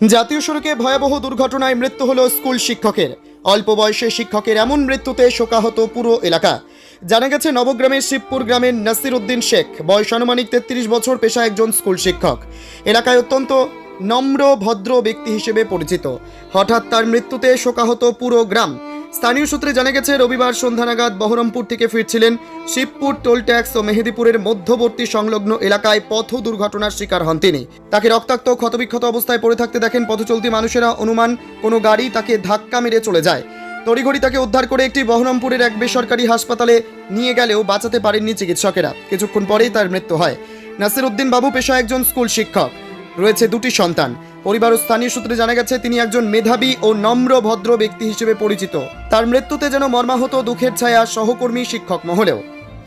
জাতীয় সড়কে ভয়াবহ দুর্ঘটনায় মৃত্যু হল স্কুল শিক্ষকের। অল্প বয়সে শিক্ষকের এমন মৃত্যুতে শোকাহত পুরো এলাকা। জানা গেছে, নবগ্রামের শিবপুর গ্রামের নাসির উদ্দিন শেখ বয়স আনুমানিক তেত্রিশ বছর পেশা একজন স্কুল শিক্ষক। এলাকায় অত্যন্ত নম্র, ভদ্র ব্যক্তি হিসেবে পরিচিত। হঠাৎ তার মৃত্যুতে শোকাহত পুরো গ্রাম। স্থানীয় সূত্রে জানা গেছে, রবিবার সন্ধ্যা নাগাদ বহরমপুর থেকে ফিরছিলেন শিবপুর টোল ট্যাক্স ও মেহেদিপুরের মধ্যবর্তী সংলগ্ন এলাকায় পথ দুর্ঘটনার শিকার হন তিনি। তাকে রক্তাক্ত ক্ষতবিক্ষত অবস্থায় পড়ে থাকতে দেখেন পথচলতি মানুষেরা। অনুমান, কোনো গাড়ি তাকে ধাক্কা মেরে চলে যায়। তড়িঘড়ি তাকে উদ্ধার করে একটি বহরমপুরের এক বেসরকারি হাসপাতালে নিয়ে গেলেও বাঁচাতে পারেননি চিকিৎসকেরা। কিছুক্ষণ পরেই তার মৃত্যু হয়। নাসির উদ্দিন বাবু পেশা একজন স্কুল শিক্ষক। রয়েছে দুটি সন্তান। পরিবার ও স্থানীয় সূত্রে জানা গেছে, তিনি একজন মেধাবী ও নম্র ভদ্র ব্যক্তি হিসেবে পরিচিত। তার মৃত্যুতে যেন মর্মাহত দুঃখের ছায়া সহকর্মী শিক্ষক মহলেও।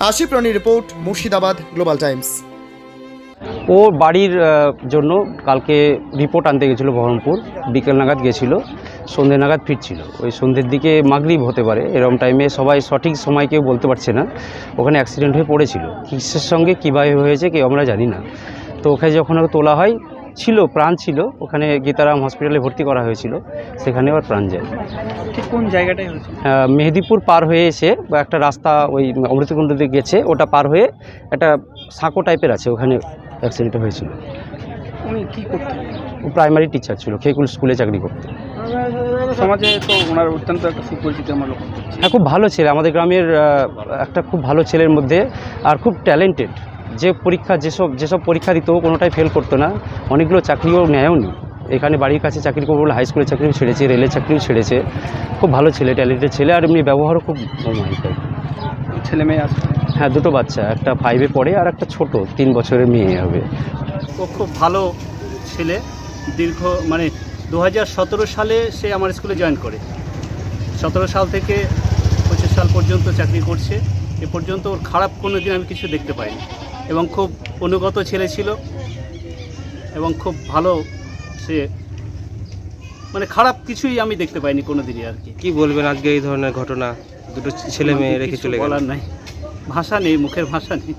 আশি প্রাণী রিপোর্ট, মুর্শিদাবাদ গ্লোবাল টাইমস ও বাড়ির জন্য কালকে রিপোর্ট আনতে গেছিল বহরমপুর। বিকেল নাগাদ গেছিল সন্ধ্যে নাগাদ ফিরছিল। ওই সন্ধ্যের দিকে মাগরিব হতে পারে, এরকম টাইমে সবাই সঠিক সময় কেউ বলতে পারছে না। ওখানে অ্যাক্সিডেন্ট হয়ে পড়েছিল। কিসের সঙ্গে, কীভাবে হয়েছে কেউ আমরা জানি না। তো ওখানে যখন তোলা হয় ছিল প্রাণ ছিল ওখানে গীতারাম হসপিটালে ভর্তি করা হয়েছিল সেখানে আবার প্রাণ যায়। ঠিক কোন জায়গাটায় মেহেদিপুর পার হয়ে এসে বা একটা রাস্তা ওই অমৃতকুণ্ড দিয়ে গেছে ওটা পার হয়ে একটা সাঁকো টাইপের আছে ওখানে অ্যাক্সিডেন্ট হয়েছিল। উনি কি করতেন? ও প্রাইমারি টিচার ছিল খেকুল স্কুলে চাকরি করতে সমাজে তো ওনার অত্যন্ত একটা সুপরিচিত আমরা হ্যাঁ খুব ভালো ছেলে। আমাদের গ্রামের একটা খুব ভালো ছেলের মধ্যে আর খুব ট্যালেন্টেড যে পরীক্ষা যেসব যেসব পরীক্ষা দিত কোনোটাই ফেল করতো না। অনেকগুলো চাকরিও নেয়ও নি। এখানে বাড়ির কাছে চাকরি করব বলে হাই স্কুলে চাকরিও ছেড়েছে রেলের চাকরিও ছেড়েছে। খুব ভালো ছেলে ট্যালেন্টেড ছেলে আর এমনি ব্যবহারও খুব ছেলে মেয়ে আছে? হ্যাঁ দুটো বাচ্চা একটা ফাইভে পড়ে আর একটা ছোট তিন বছরের মেয়ে হবে। ও খুব ভালো ছেলে দীর্ঘ মানে দু হাজার সতেরো সালে সে আমার স্কুলে জয়েন করে। সতেরো সাল থেকে পঁচিশ সাল পর্যন্ত চাকরি করছে। এ পর্যন্ত ওর খারাপ কোনো দিন আমি কিছু দেখতে পাইনি। এবং খুব অনুগত ছেলে ছিল এবং খুব ভালো সে মানে খারাপ কিছুই আমি দেখতে পাইনি কোনো দিনই আর কি। কি বলবেন আজকে এই ধরনের ঘটনা? দুটো ছেলে মেয়ে রেখে চলে গেল। বলার নাই। ভাষা নেই মুখের ভাষা নেই।